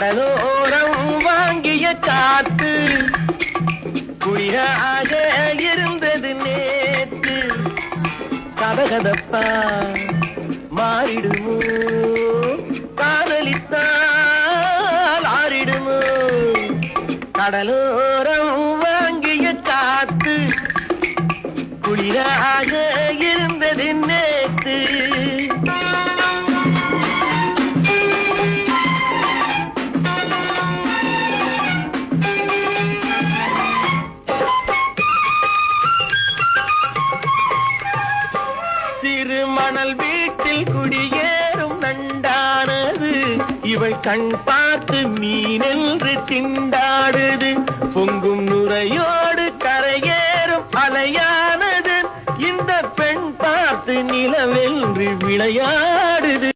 கடலோரம் வாங்கிய காத்து குளிராக இருந்தது நேற்று கதகதப்பா மாறிடுமோ? காதலித்தால் ஆறிடுமோ? கடலோரம் வாங்கிய காத்து குளிராக இரு சிறு மணல் வீட்டில் குடியேறும் நண்டானது. இவள் கண் பார்த்து மீனென்று திண்டாடுது. பொங்கும் நுரையோடு கரையேறும் அலையானது. இந்த பெண் பார்த்து நிலவென்று விளையாடு